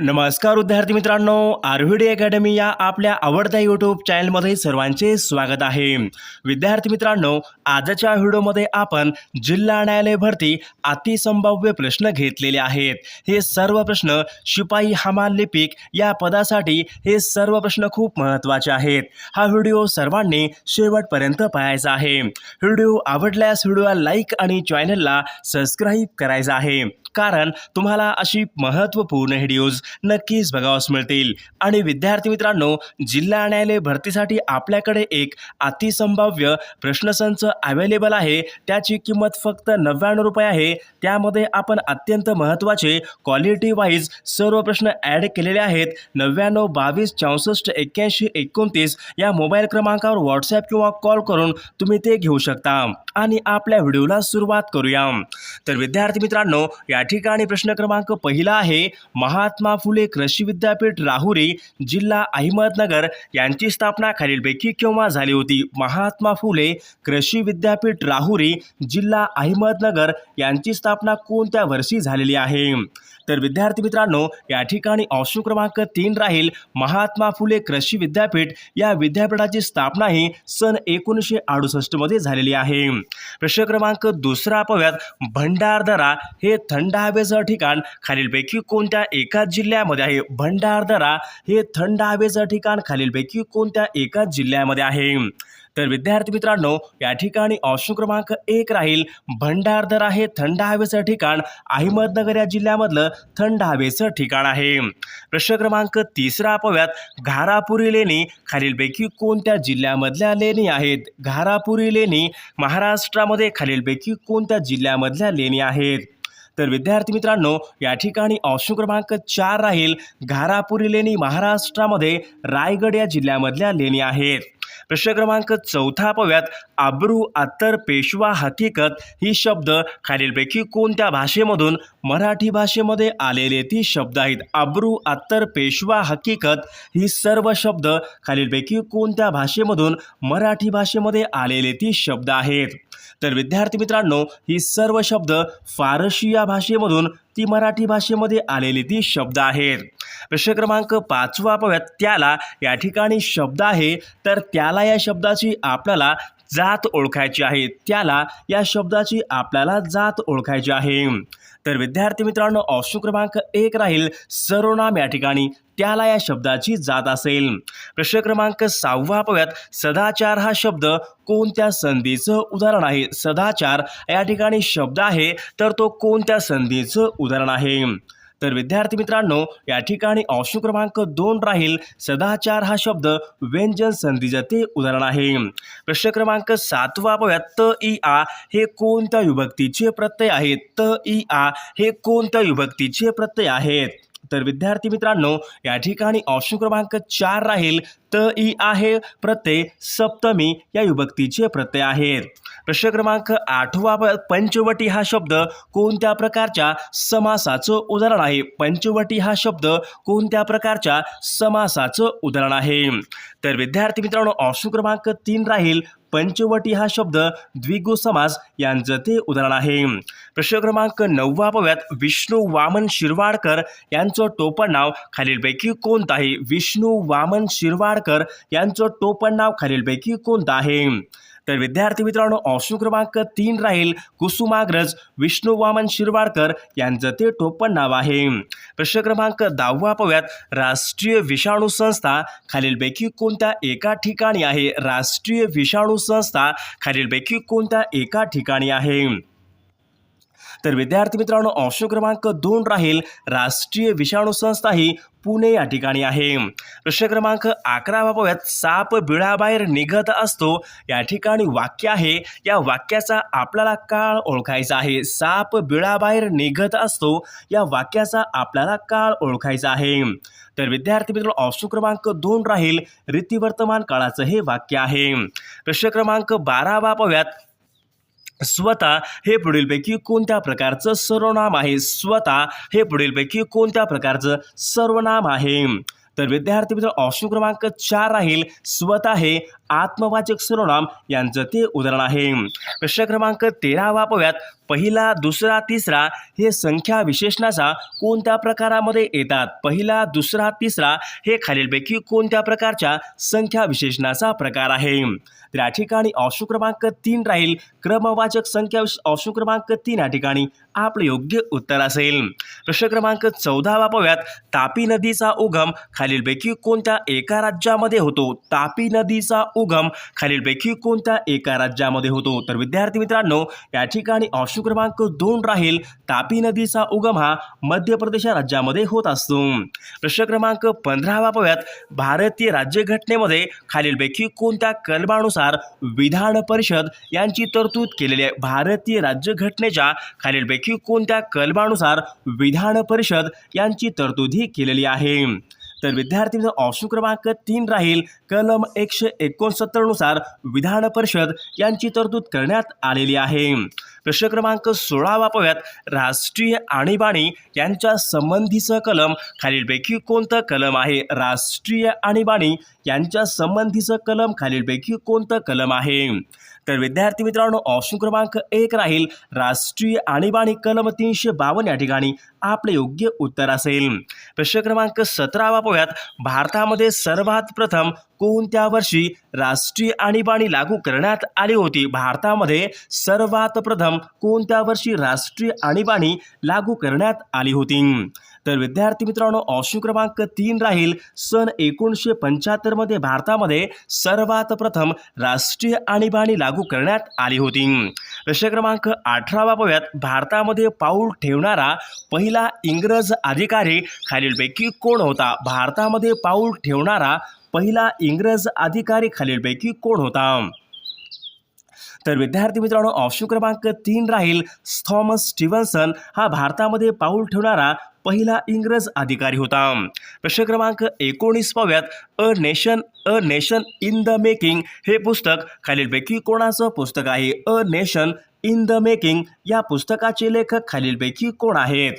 नमस्कार विद्यार्थी मित्रांनो आरव्हीडी अकॅडमी या आपल्या आवडत्या यूट्यूब चॅनलमध्ये सर्वांचे स्वागत आहे. विद्यार्थी मित्रांनो आजच्या व्हिडिओमध्ये आपण जिल्हा न्यायालय भरती अतिसंभाव्य प्रश्न घेतलेले आहेत. हे सर्व प्रश्न शिपाई हमाल लिपिक या पदासाठी हे सर्व प्रश्न खूप महत्त्वाचे आहेत. हा व्हिडिओ सर्वांनी शेवटपर्यंत पाहायचा आहे. व्हिडिओ आवडल्यास व्हिडिओला लाईक आणि चॅनलला सबस्क्राईब करायचा आहे. कारण तुम्हाला अशी महत्त्वपूर्ण व्हिडिओज नक्कीच बघावास मिळतील. आणि विद्यार्थी मित्रांनो जिल्हा न्यायालय भरतीसाठी आपल्याकडे एक अतिसंभाव्य प्रश्नसंच अवेलेबल आहे. त्याची किंमत फक्त नव्याण्णव रुपये आहे. त्यामध्ये आपण अत्यंत महत्त्वाचे क्वालिटी वाईज सर्व प्रश्न ॲड केलेले आहेत. नव्याण्णव बावीस चौसष्ट एक्क्याऐंशी एकोणतीस या मोबाईल क्रमांकावर व्हॉट्सॲप किंवा कॉल करून तुम्ही ते घेऊ शकता. आणि आपल्या व्हिडिओला सुरुवात करूया. तर विद्यार्थी मित्रांनो या या ठिकाणी प्रश्न क्रमांक पहिला आहे महात्मा फुले कृषी विद्यापीठ राहुरी जिल्हा अहमदनगर यांची स्थापना खालीलपैकी केव्हा झाली होती? महात्मा फुले कृषी विद्यापीठ राहुरी जिल्हा अहमदनगर यांची स्थापना कोणत्या वर्षी झालेली आहे? तर विद्यार्थी मित्रांनो या ठिकाणी ऑप्शन क्रमांक तीन राहील महात्मा फुले कृषी विद्यापीठ या विद्यापीठाची स्थापना ही सन एकोणीसशे अडुसष्टमध्ये झालेली आहे. प्रश्न क्रमांक दुसरा पाहूयात भंडारदरा हे थंड हवेचं ठिकाण खालीलपैकी कोणत्या एकाच जिल्ह्यामध्ये आहे? भंडारदरा हे थंड हवेचं ठिकाण खालीलपैकी कोणत्या एकाच जिल्ह्यामध्ये आहे? तर विद्यार्थी मित्रांनो या ठिकाणी ऑप्शन क्रमांक एक राहील. भंडारदरा हे थंड हवेचं ठिकाण. अहमदनगर या जिल्ह्यामधलं थंड हवेचं ठिकाण आहे. प्रश्न क्रमांक तिसरा पाहूयात. घारापुरी लेणी खालीलपैकी कोणत्या जिल्ह्यामधल्या लेणी आहेत? घारापुरी लेणी महाराष्ट्रामध्ये खालीलपैकी कोणत्या जिल्ह्यामधल्या लेणी आहेत? तर विद्यार्थी मित्रांनो या ठिकाणी ऑप्शन क्रमांक चार राहील. घारापुरी लेणी महाराष्ट्रामध्ये रायगड या जिल्ह्यामधल्या लेणी आहेत. प्रश्न क्रमांक चौथा पाहूयात. आब्रू अत्तर पेशवा हकीकत ही शब्द खालीलपैकी कोणत्या भाषेमधून मराठी भाषेमध्ये आलेले ती शब्द आहेत? आब्रू अत्तर पेशवा हकीकत ही सर्व शब्द खालीलपैकी कोणत्या भाषेमधून मराठी भाषेमध्ये आलेले ती शब्द आहेत? तर विद्यार्थी मित्रांनो ही सर्व शब्द फारशी या भाषेमधून ती मराठी भाषेमध्ये आलेली ती शब्द आहेत. प्रश्न क्रमांक पाचवा पाहूयात त्याला या ठिकाणी शब्द आहे तर त्याला या शब्दाची आपल्याला जात ओळखायची आहे. त्याला या शब्दाची आपल्याला जात ओळखायची आहे. तर विद्यार्थी मित्रांनो ऑप्शन क्रमांक एक राहील. सर्वनाम या ठिकाणी त्याला या शब्दाची जात असेल. प्रश्न क्रमांक सहावा पाहूयात. सदाचार हा शब्द कोणत्या संधीचं उदाहरण आहे? सदाचार या ठिकाणी शब्द आहे तर तो कोणत्या संधीचं उदाहरण आहे? तर विद्यार्थी मित्रांनो या ठिकाणी ऑप्शन क्रमांक दोन राहील. सदाचार हा शब्द व्यंजन संधीचे ते उदाहरण आहे. प्रश्न क्रमांक सातवा पाहूयात त इ आ हे कोणत्या विभक्तीचे प्रत्यय आहेत? त इ आ हे कोणत्या विभक्तीचे प्रत्यय आहेत? तर विद्यार्थी मित्रांनो या ठिकाणी ऑप्शन क्रमांक चार राहील. त इ आहे. प्रत्यय सप्तमी या विभक्तीचे प्रत्यय आहेत. प्रश्न क्रमांक आठवा प- पंचवटी हा शब्द कोणत्या प्रकारच्या समासाचं उदाहरण आहे? पंचवटी हा शब्द कोणत्या प्रकारच्या समासाचं उदाहरण आहे? तर विद्यार्थी मित्रांनो ऑप्शन क्रमांक तीन राहील. पंचवटी हा शब्द द्विगु समास यांचं ते उदाहरण आहे. प्रश्न क्रमांक नववा पाहूयात विष्णू वामन शिरवाडकर यांचं टोपण नाव खालीलपैकी कोणतं आहे? विष्णू वामन शिरवाडकर यांचं टोपण नाव खालीलपैकी कोणतं आहे? तर विद्यार्थी मित्रांनो ऑप्शन क्रमांक तीन राहील कुसुमाग्रज विष्णू वामन शिरवाडकर यांचं ते टोपण नाव आहे. प्रश्न क्रमांक दहावा पाहूयात. राष्ट्रीय विषाणू संस्था खालीलपैकी कोणत्या एका ठिकाणी आहे? राष्ट्रीय विषाणू संस्था खालीलपैकी कोणत्या एका ठिकाणी आहे? तर विद्यार्थी मित्रांनो ऑप्शन क्रमांक दोन राहील राष्ट्रीय विषाणू संस्था ही पुणे या ठिकाणी आहे. प्रश्न क्रमांक अकरा बाबत साप बिळाबाहेर निघत असतो या ठिकाणी वाक्य आहे. या वाक्याचा आपल्याला काळ ओळखायचा आहे. साप बिळाबाहेर निघत असतो या वाक्याचा आपल्याला काळ ओळखायचा आहे. तर विद्यार्थी मित्र ऑप्शन क्रमांक दोन राहील रीतिवर्तमान काळाचं हे वाक्य आहे. प्रश्न क्रमांक बारा पाहूयात स्वतः हे पुढीलपैकी कोणत्या प्रकारचं सर्वनाम आहे? स्वतः हे पुढीलपैकी कोणत्या प्रकारचं सर्वनाम आहे? तर विद्यार्थी मित्र ऑप्शन क्रमांक चार राहील स्वतः हे आत्मवाचक सर्वनाम. यांचं ते उदाहरण आहे. प्रश्न क्रमांक तेरावा पव्यात पहिला दुसरा तिसरा हे संख्या विशेषणाचा कोणत्या प्रकारामध्ये येतात? पहिला दुसरा तिसरा हे खालीलपैकी कोणत्या प्रकारच्या संख्या विशेषणाचा प्रकार आहे? तर या ठिकाणी ऑप्शन क्रमांक तीन राहील. क्रमवाचक संख्या ऑप्शन क्रमांक तीन या ठिकाणी आपलं योग्य उत्तर असेल. प्रश्न क्रमांक चौदावा पव्यात तापी नदीचा उगम खालीलपैकी कोणत्या एका राज्यामध्ये होतो? तापी नदीचा उगम खालीलपैकी कोणत्या एका राज्यामध्ये होतो? तर विद्यार्थी मित्रांनो या ठिकाणी ऑप्शन क्रमांक दोन राहील. तापी नदीचा उगम हा मध्य प्रदेश राज्यामध्ये होत असतो. प्रश्न क्रमांक पंधरावा पाहूयात. भारतीय राज्यघटनेमध्ये खालीलपैकी कोणत्या कलमानुसार विधान परिषद यांची तरतूद केलेली आहे? भारतीय राज्यघटनेच्या खालीलपैकी कोणत्या कलमानुसार विधान परिषद यांची तरतूद ही केलेली आहे? तर विद्यार्थी मित्र ऑप्शन क्रमांक तीन राहील. कलम एकशे एकोणसत्तरनुसार विधान परिषद यांची तरतूद करण्यात आलेली आहे. प्रश्न क्रमांक सोळावा पाहूयात राष्ट्रीय आणीबाणी यांच्या संबंधीचं कलम. खालीलपैकी कोणतं कलम आहे? राष्ट्रीय आणीबाणी यांच्या संबंधीचं कलम. खालीलपैकी कोणतं कलम आहे? तर विद्यार्थी मित्रांनो ऑप्शन क्रमांक एक राहील. राष्ट्रीय आणीबाणी कलम तीनशे बावन्न या ठिकाणी आपले योग्य उत्तर असेल. प्रश्न क्रमांक सतरावा पाहूयात भारतामध्ये सर्वात प्रथम कोणत्या वर्षी राष्ट्रीय आणीबाणी लागू करण्यात आली होती? भारतामध्ये सर्वात प्रथम कोणत्या वर्षी राष्ट्रीय आणीबाणी लागू करण्यात आली होती? तर विद्यार्थी मित्रांनो ऑप्शन क्रमांक तीन राहील सन एकोणीसशे पंच्याहत्तरमध्ये भारतामध्ये सर्वात प्रथम राष्ट्रीय आणीबाणी लागू करण्यात आली होती. प्रश्न क्रमांक अठरावा पाहूयात भारतामध्ये पाऊल ठेवणारा पहिला इंग्रज अधिकारी खालीलपैकी कोण होता? भारतामध्ये पाऊल ठेवणारा पहिला इंग्रज अधिकारी खालीलपैकी कोण होता? तर विद्यार्थी मित्रांनो ऑप्शन क्रमांक तीन राहील थॉमस स्टीव्हन्सन. हा भारतामध्ये पाऊल ठेवणारा पहिला इंग्रज अधिकारी होता. प्रश्न क्रमांक एकोणीस पाव्यात a nation a nation in the making हे पुस्तक खालीलपैकी कोणाचं पुस्तक आहे? A nation in the making या पुस्तकाचे लेखक खालीलपैकी कोण आहेत?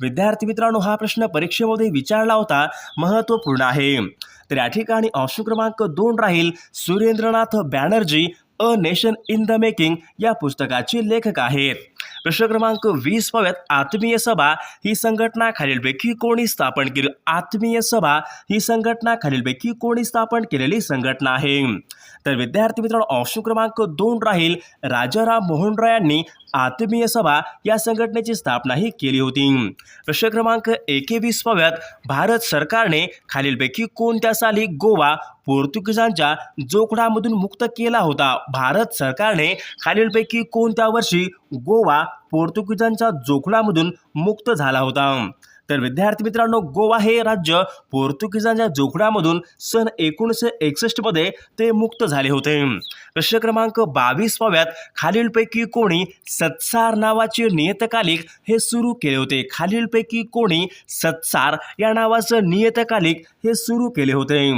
विद्यार्थी मित्रांनो हा प्रश्न परीक्षेमध्ये विचारला होता. महत्त्वपूर्ण आहे. तर या ठिकाणी ऑप्शन क्रमांक दोन राहील Surendranath Banerjee. A nation in the making या पुस्तकाचे लेखक आहेत. प्रश्न क्रमांक वीस पाहूयात आत्मीय सभा ही संघटना खालीलपैकी कोणी स्थापन केली? आत्मीय सभा ही संघटना खालीलपैकी कोणी स्थापन केलेली संघटना आहे? तर विद्यार्थी मित्रांनो ऑप्शन क्रमांक दोन राहील राजाराम मोहन रॉय यांनी आत्मीय सभा या संघटनेची स्थापनाही केली होती. प्रश्न क्रमांक एकेवीस पाहूयात भारत सरकारने खालीलपैकी कोणत्या साली गोवा पोर्तुगीजांच्या जोखडामधून मुक्त केला होता. भारत सरकारने खालीलपैकी कोणत्या वर्षी गोवा पोर्तुगीजांच्या जोखडामधून मुक्त झाला होता? तर विद्यार्थी मित्रांनो गोवा हे राज्य पोर्तुगीजांच्या जोखडामधून सन एकोणीसशे एकसष्टमध्ये ते मुक्त झाले होते. प्रश्न क्रमांक बावीसपाव्यात खालीलपैकी कोणी सत्सार नावाचे नियतकालिक हे सुरू केले होते? खालीलपैकी कोणी सत्सार या नावाचं नियतकालिक हे सुरू केले होते?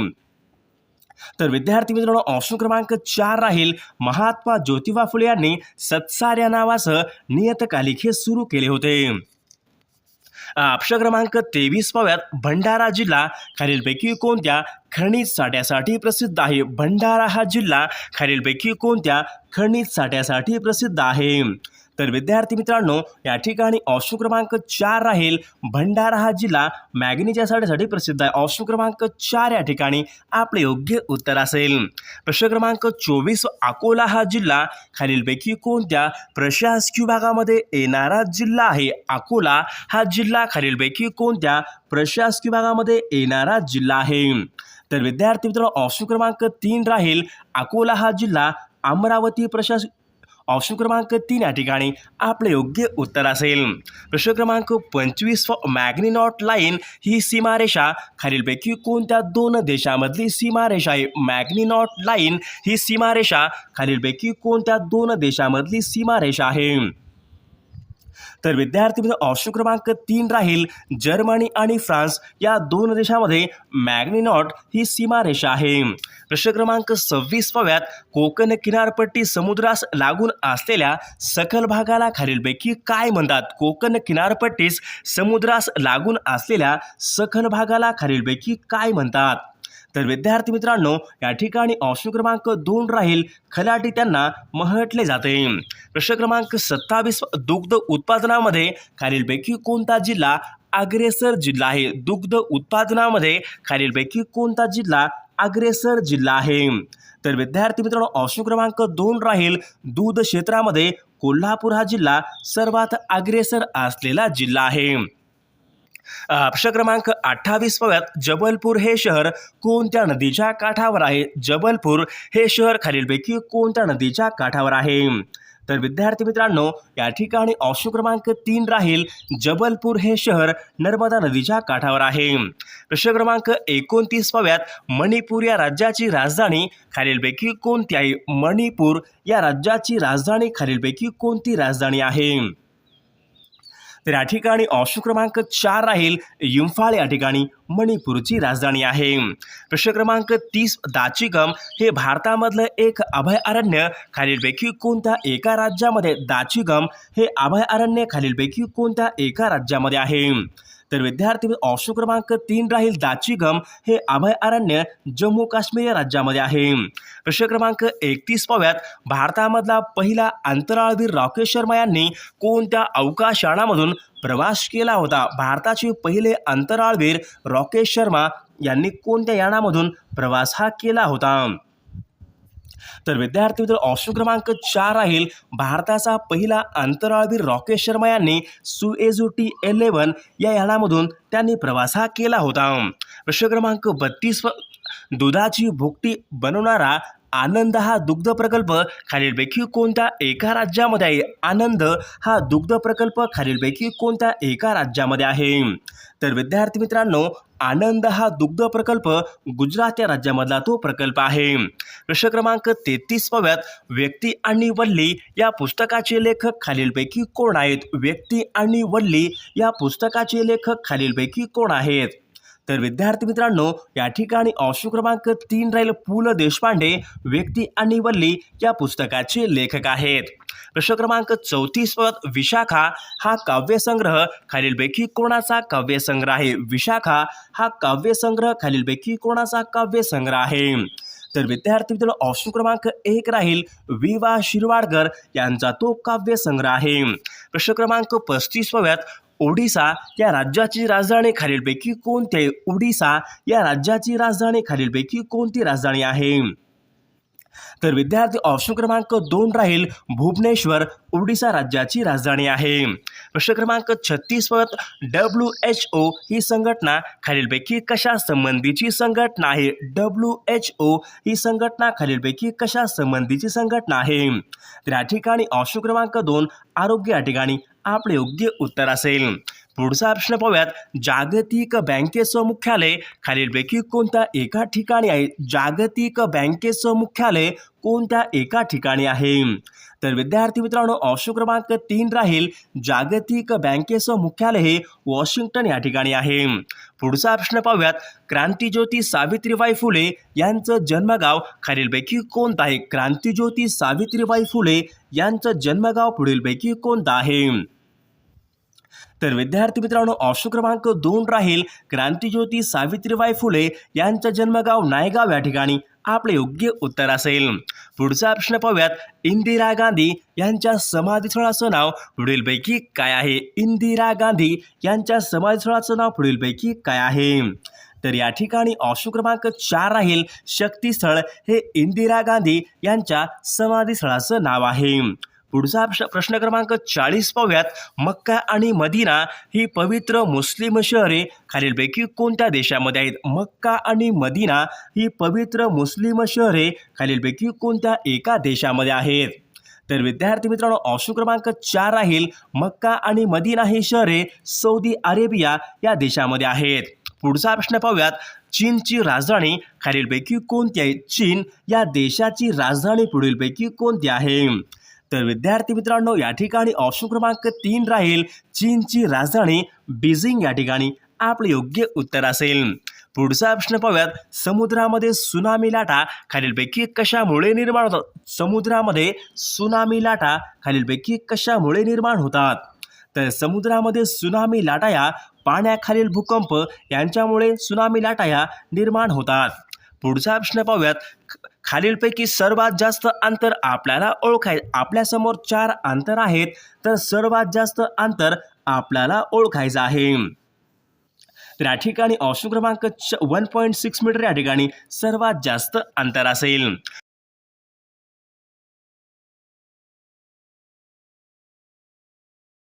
तर विद्यार्थी मित्रांनो ऑप्शन क्रमांक चार राहील महात्मा ज्योतिबा फुले यांनी सत्सार या नियतकालिके सुरू केले होते. ऑप्शन क्रमांक तेवीस पाव्यात भंडारा जिल्हा खालीलपैकी कोणत्या खनिज साठ्यासाठी प्रसिद्ध आहे? भंडारा हा जिल्हा खालीलपैकी कोणत्या खनिज साठ्यासाठी प्रसिद्ध आहे? तर विद्यार्थी मित्रांनो या ठिकाणी ऑप्शन क्रमांक चार राहील भंडारा हा जिल्हा. मॅग्नीच्या प्रसिद्ध आहे. ऑप्शन क्रमांक चार या ठिकाणी आपले योग्य उत्तर असेल. प्रश्न क्रमांक चोवीस अकोला हा जिल्हा. खालीलपैकी कोणत्या प्रशासकीय भागामध्ये येणारा जिल्हा आहे? अकोला हा जिल्हा. खालीलपैकी कोणत्या प्रशासकीय भागामध्ये येणारा जिल्हा आहे? तर विद्यार्थी मित्रांनो ऑप्शन क्रमांक तीन राहील. अकोला हा जिल्हा. अमरावती प्रशास ऑप्शन क्रमांक तीन या ठिकाणी आपले योग्य उत्तर असेल. प्रश्न क्रमांक पंचवीस मॅग्निनॉट लाईन ही सीमारेषा. खालीलपैकी कोणत्या दोन देशामधली सीमारेषा आहे? मॅग्निनॉट लाईन ही सीमारेषा. खालीलपैकी कोणत्या दोन देशामधली सीमारेषा आहे? तर विद्यार्थी मित्र ऑप्शन क्रमांक तीन राहील जर्मनी आणि फ्रान्स. या दोन देशामध्ये मॅग्निनॉट ही सीमारेषा आहे. प्रश्न क्रमांक सव्वीस पाव्यात कोकण किनारपट्टी समुद्रास लागून असलेल्या सखल भागाला खालीलपैकी काय म्हणतात? कोकण किनारपट्टीस समुद्रास लागून असलेल्या सखल भागाला खालीलपैकी काय म्हणतात? तर विद्यार्थी मित्रांनो या ठिकाणी ऑप्शन क्रमांक दोन राहील. खलाटी त्यांना म्हटले जाते. प्रश्न क्रमांक सत्तावीस दुग्ध उत्पादनामध्ये खालीलपैकी कोणता जिल्हा अग्रेसर जिल्हा आहे? दुग्ध उत्पादनामध्ये खालीलपैकी कोणता जिल्हा अग्रेसर जिल्हा आहे? तर विद्यार्थी मित्रांनो ऑप्शन क्रमांक दोन राहील. दूध क्षेत्रामध्ये कोल्हापूर हा जिल्हा सर्वात अग्रेसर असलेला जिल्हा आहे. प्रश्न क्रमांक अठ्ठावीसव्यात जबलपूर हे शहर कोणत्या नदीच्या काठावर आहे? जबलपूर हे शहर खालीलपैकी कोणत्या नदीच्या काठावर आहे? तर विद्यार्थी मित्रांनो या ठिकाणी ऑप्शन क्रमांक तीन राहील. जबलपूर हे शहर नर्मदा नदीच्या काठावर आहे. प्रश्न क्रमांक एकोणतीस पाव्यात मणिपूर या राज्याची राजधानी खालीलपैकी कोणती आहे? मणिपूर या राज्याची राजधानी खालीलपैकी कोणती राजधानी आहे? तर या ठिकाणी ऑप्शन क्रमांक चार राहील इम्फाळ या ठिकाणी मणिपूरची राजधानी आहे. प्रश्न क्रमांक तीस दाचिगम हे भारतामधलं एक अभयारण्य. खालीलपैकी कोणत्या एका राज्यामध्ये दाचिगम हे अभयारण्य खालीलपैकी कोणत्या एका राज्यामध्ये आहे? तर विद्यार्थी ऑप्शन क्रमांक तीन राहील दाचिगम हे अभयारण्य जम्मू काश्मीर या राज्यामध्ये आहे. प्रश्न क्रमांक एकतीस पाव्यात भारतामधला पहिला अंतराळवीर राकेश शर्मा यांनी कोणत्या अवकाशयानामधून प्रवास केला होता? भारताचे पहिले अंतराळवीर राकेश शर्मा यांनी कोणत्या यानामधून प्रवास हा केला होता? तर विद्यार्थी मित्र ऑप्शन क्रमांक चार राहील भारताचा पहिला अंतराळवीर राकेश शर्मा यांनी सुएझू टी एलेवन या यानामधून त्यांनी प्रवास हा केला होता. प्रश्न क्रमांक बत्तीस दुधाची भुकटी बनवणारा आनंद हा दुग्ध प्रकल्प खालीलपैकी कोणत्या एका राज्यामध्ये आहे? आनंद हा दुग्ध प्रकल्प खालीलपैकी कोणत्या एका राज्यामध्ये आहे? तर विद्यार्थी मित्रांनो आनंद हा दुग्ध प्रकल्प गुजरात या राज्यामधला तो प्रकल्प आहे. प्रश्न क्रमांक तेहतीस पाव्यात व्यक्ती आणि वल्ली या पुस्तकाचे लेखक खालीलपैकी कोण आहेत? व्यक्ती आणि वल्ली या पुस्तकाचे लेखक खालीलपैकी कोण आहेत? तर विद्यार्थी मित्रांनो या ठिकाणी ऑप्शन क्रमांक तीन राहील पु ल देशपांडे व्यक्ती आणि वल्ली या पुस्तकाचे लेखक आहेत. प्रश्न क्रमांक चौतीस पद विशाखा हा काव्यसंग्रह खालीलपैकी कोणाचा काव्यसंग्रह आहे? विशाखा हा काव्यसंग्रह खालीलपैकी कोणाचा काव्यसंग्रह आहे? तर विद्यार्थी मित्रांनो ऑप्शन क्रमांक एक राहील वि वा शिरवाडकर यांचा तो काव्यसंग्रह आहे. प्रश्न क्रमांक पस्तीस पव्यात ओडिसा या राज्याची राजधानी खालीलपैकी कोणती? आहे ओडिसा या राज्याची राजधानी खालीलपैकी कोणती राजधानी आहे? तर विद्यार्थी ऑप्शन क्रमांक दोन राहील भुवनेश्वर ओडिसा राज्याची राजधानी आहे. प्रश्न क्रमांक छत्तीस डब्ल्यू एच ओ ही संघटना खालीलपैकी कशा संबंधीची संघटना आहे? डब्ल्यू एच ओ ही संघटना खालीलपैकी कशा संबंधीची संघटना आहे? तर या ठिकाणी ऑप्शन क्रमांक दोन आरोग्य या ठिकाणी आपले योग्य उत्तर असेल. पुढचा प्रश्न पाहूयात. जागतिक बँकेचं मुख्यालय खालीलपैकी कोणत्या एका ठिकाणी आहे? जागतिक बँकेचं मुख्यालय कोणत्या एका ठिकाणी आहे? तर विद्यार्थी मित्रांनो ऑप्शन क्रमांक तीन राहील. जागतिक बँकेचं मुख्यालय हे वॉशिंग्टन या ठिकाणी आहे. पुढचा प्रश्न पाहूयात. क्रांतीज्योती सावित्रीबाई फुले यांचं जन्मगाव खालीलपैकी कोणतं आहे? क्रांतीज्योती सावित्रीबाई फुले यांचं जन्मगाव पुढीलपैकी कोणतं आहे? तर विद्यार्थी मित्रांनो ऑप्शन क्रमांक दोन राहील क्रांतीज्योती सावित्रीबाई फुले यांचं जन्मगाव नायगाव या ठिकाणी. आपले योग्य उत्तर असेल. पुढचा प्रश्न पाहूयात इंदिरा गांधी यांच्या समाधीस्थळाचं नाव पुढीलपैकी काय आहे? इंदिरा गांधी यांच्या समाधीस्थळाचं नाव पुढीलपैकी काय आहे? तर या ठिकाणी ऑप्शन क्रमांक चार राहील शक्तीस्थळ हे इंदिरा गांधी यांच्या समाधीस्थळाचं नाव आहे. पुढचा प्रश्न प्रश्न क्रमांक चाळीस पाहूयात. मक्का आणि मदिना ही पवित्र मुस्लिम शहरे खालीलपैकी कोणत्या देशामध्ये आहेत? मक्का आणि मदिना ही पवित्र मुस्लिम शहरे खालीलपैकी कोणत्या एका देशामध्ये आहेत? तर विद्यार्थी मित्रांनो ऑप्शन क्रमांक चार राहील. मक्का आणि मदिना ही शहरे सौदी अरेबिया या देशामध्ये आहेत. पुढचा प्रश्न पाहूयात. चीनची राजधानी खालीलपैकी कोणती आहे? चीन या देशाची राजधानी पुढीलपैकी कोणती आहे? तर विद्यार्थी मित्रांनो या ठिकाणी ऑप्शन क्रमांक तीन राहील. चीनची राजधानी बीजिंग या ठिकाणी आपले योग्य उत्तर असेल. पुढचा प्रश्न पाहूयात. समुद्रामध्ये सुनामी लाटा खालीलपैकी कशामुळे निर्माण होतात? समुद्रामध्ये सुनामी लाटा खालीलपैकी कशामुळे निर्माण होतात? तर समुद्रामध्ये सुनामी लाटा या पाण्याखालील भूकंप यांच्यामुळे सुनामी लाटा या निर्माण होतात. पुढचा प्रश्न पाहूयात. खालीलपैकी सर्वात जास्त अंतर आपल्याला ओळखाय आपल्यासमोर चार अंतर आहेत तर सर्वात जास्त अंतर आपल्याला ओळखायचं आहे. तर या ठिकाणी ऑप्शन क्रमांक वन पॉईंट सिक्स मीटर या ठिकाणी सर्वात जास्त अंतर असेल.